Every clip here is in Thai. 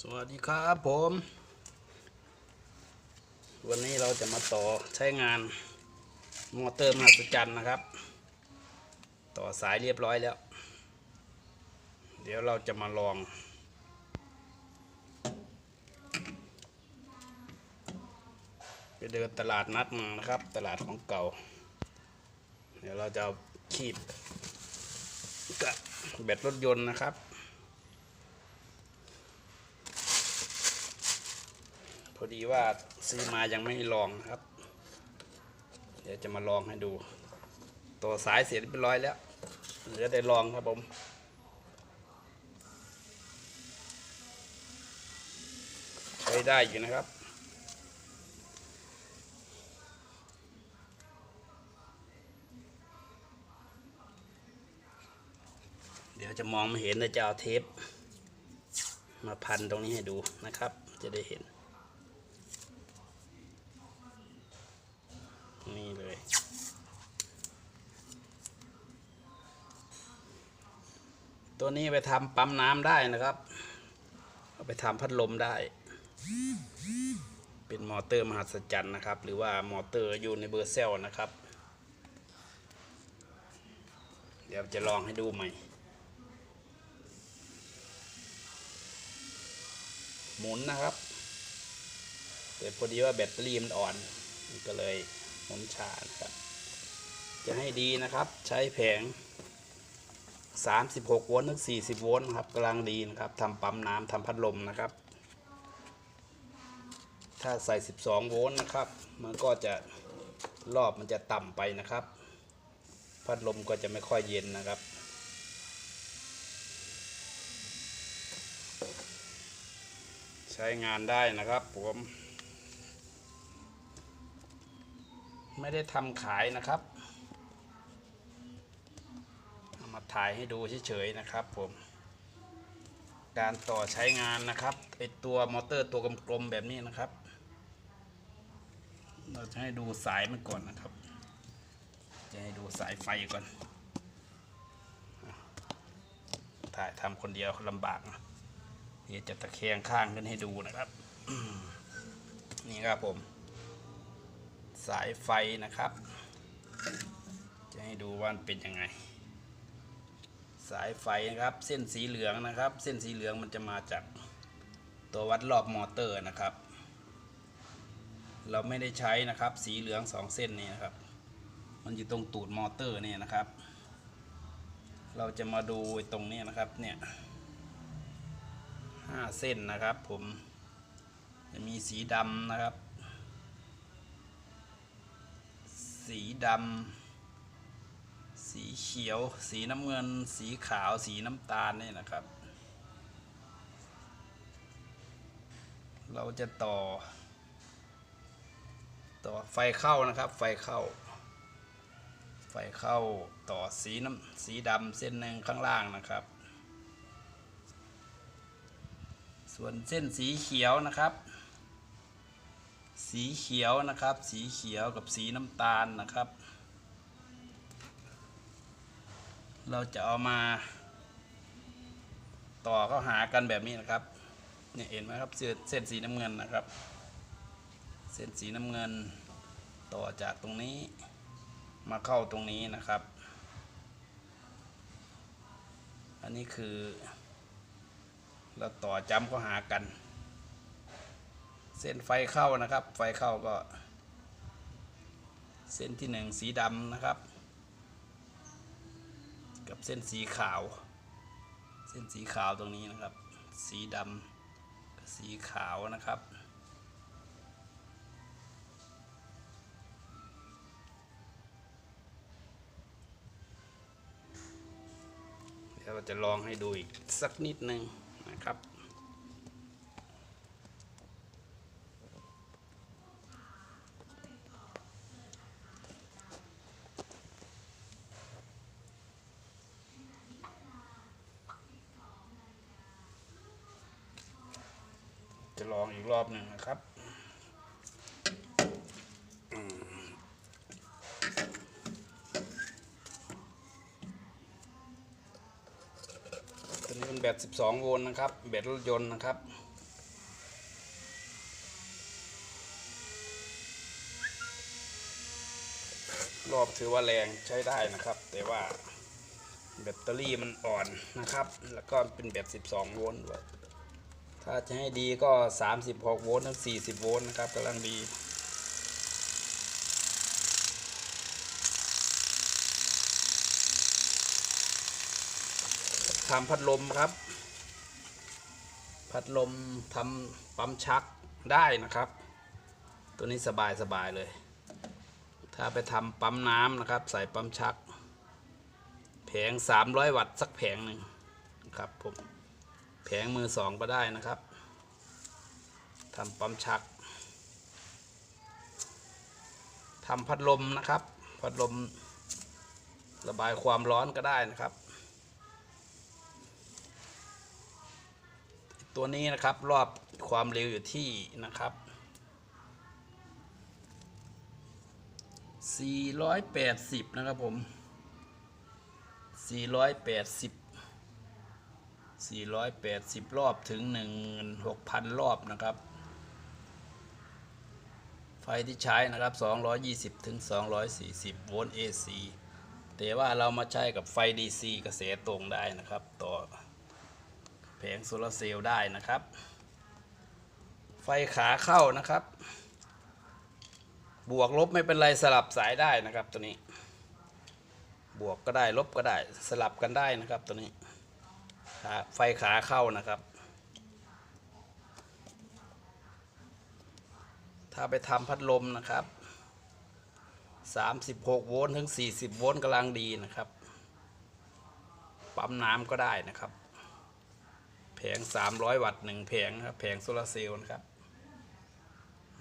สวัสดีครับผม วันนี้เราจะมาต่อใช้งานมอเตอร์มหัศจรรย์นะครับ ต่อสายเรียบร้อยแล้ว เดี๋ยวเราจะมาลองไปเดินตลาดนัดมานะครับ ตลาดของเก่า เดี๋ยวเราจะขีดกับแบตรถยนต์นะครับ อดีว่าซื้อมายังไม่ลองครับ เดี๋ยวจะมาลองให้ดู ตัวสายเสียเรียบร้อยแล้วเหลือได้ลองครับผมใช้ได้อยู่นะครับเดี๋ยวจะมองไม่เห็นเลยจะเอาเทป มาพันตรงนี้ให้ดูนะครับ จะได้เห็น ตัวนี้ไปทำปั๊มน้ำได้นะครับเอาไปทำพัดลมได้ เป็นมอเตอร์มหัศจรรย์นะครับ หรือว่ามอเตอร์ยูนิเวอร์แซลนะครับ เดี๋ยวจะลองให้ดูใหม่ หมุนนะครับแต่พอดีว่าแบตเตอรี่มันอ่อนมันก็เลยหมุนช้านะครับ จะให้ดีนะครับ ใช้แผง 36 โวลต์ถึง 40 โวลต์ครับกำลังดีนะครับทำปั๊มน้ำทำพัดลมนะครับ ถ้าใส่ 12 โวลต์นะครับ มันก็จะรอบมันจะต่ำไปนะครับ พัดลมก็จะไม่ค่อยเย็นนะครับ ใช้งานได้นะครับผมไม่ได้ทำขายนะครับ ถ่ายให้ดูเฉยๆนะครับผม การต่อใช้งานนะครับไอตัวมอเตอร์ตัวกลมๆแบบนี้นะครับ เราจะให้ดูสายมันก่อนนะครับ จะให้ดูสายไฟก่อน ถ่ายทำคนเดียวลำบากนะเดี๋ยวจะตะแคงข้างขึ้นให้ดูนะครับ นี่ครับผม สายไฟนะครับ จะให้ดูว่าเป็นยังไง สายไฟนะครับ เส้นสีเหลืองนะครับ เส้นสีเหลืองมันจะมาจากตัววัดรอบมอเตอร์นะครับ เราไม่ได้ใช้นะครับ สีเหลืองสองเส้นนี้นะครับ มันอยู่ตรงตูดมอเตอร์เนี่ยนะครับ เราจะมาดูตรงนี้นะครับเนี่ยห้าเส้นนะครับผมจะมีสีดำนะครับ สีดำ สีเขียว สีน้ำเงิน สีขาว สีน้ำตาลนี่นะครับ เราจะต่อ ต่อไฟเข้านะครับ ไฟเข้า ไฟเข้าต่อสีน้ำสีดำเส้นหนึ่งข้างล่างนะครับ ส่วนเส้นสีเขียวนะครับ สีเขียวนะครับ สีเขียวกับสีน้ำตาลนะครับ เราจะเอามา ต่อเข้าหากันแบบนี้นะครับเนี่ยเห็นไหมครับเส้นสีน้ำเงินนะครับ เส้นสีน้ำเงิน ต่อจากตรงนี้มาเข้าตรงนี้นะครับ อันนี้คือ เราต่อจำเข้าหากัน เส้นไฟเข้านะครับ ไฟเข้าก็ เส้นที่หนึ่งสีดำนะครับ กับเส้นสีขาว เส้นสีขาวตรงนี้นะครับ สีดำกับสีขาวนะครับ เดี๋ยวเราจะลองให้ดูอีกสักนิดหนึ่งนะครับ จะลองอีกรอบหนึ่งนะครับตัวนี้เป็นแบต 12 โวลต์นะครับ แบตรถยนต์นะครับรอบถือว่าแรงใช้ได้นะครับ แต่ว่าแบตเตอรี่มันอ่อนนะครับ แล้วก็เป็นแบต12 โวลต์ ถ้าจะให้ดีก็ 36 โวลต์ถึง40 โวลต์นะครับกำลังดี ทำพัดลมครับ พัดลมทำปั๊มชักได้นะครับ ตัวนี้สบายสบายเลย ถ้าไปทำปั๊มน้ำนะครับ ใส่ปั๊มชัก แผง 300 วัตต์สักแผงหนึ่งครับผม แผงมือสองก็ได้นะครับทำปั๊มชักทำพัดลมนะครับ พัดลมระบายความร้อนก็ได้นะครับ ตัวนี้นะครับรอบความเร็วอยู่ที่นะครับ 480 นะครับผม 480 480 รอบถึง 16,000 รอบนะครับ ไฟที่ใช้นะครับ 220 ถึง 240 โวลต์ AC แต่ว่าเรามาใช้กับไฟ DC กระแสตรงได้นะครับ ต่อแผงโซลาร์เซลล์ได้นะครับ ไฟขาเข้านะครับ บวกลบไม่เป็นไรสลับสายได้นะครับตัวนี้ บวกก็ได้ลบก็ได้สลับกันได้นะครับตัวนี้ ขาไฟขาเข้านะครับ ถ้าไปทำพัดลมนะครับ 36 โวลต์ถึง 40 โวลต์กำลังดีนะครับ ปั๊มน้ำก็ได้นะครับ แผง 300 วัตต์หนึ่งแผงครับ แผงโซลาเซลล์นะครับ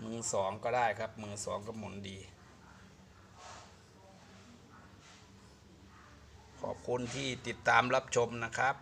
มือสองก็ได้ครับ มือสองก็หมุนดีขอบคุณที่ติดตามรับชมนะครับ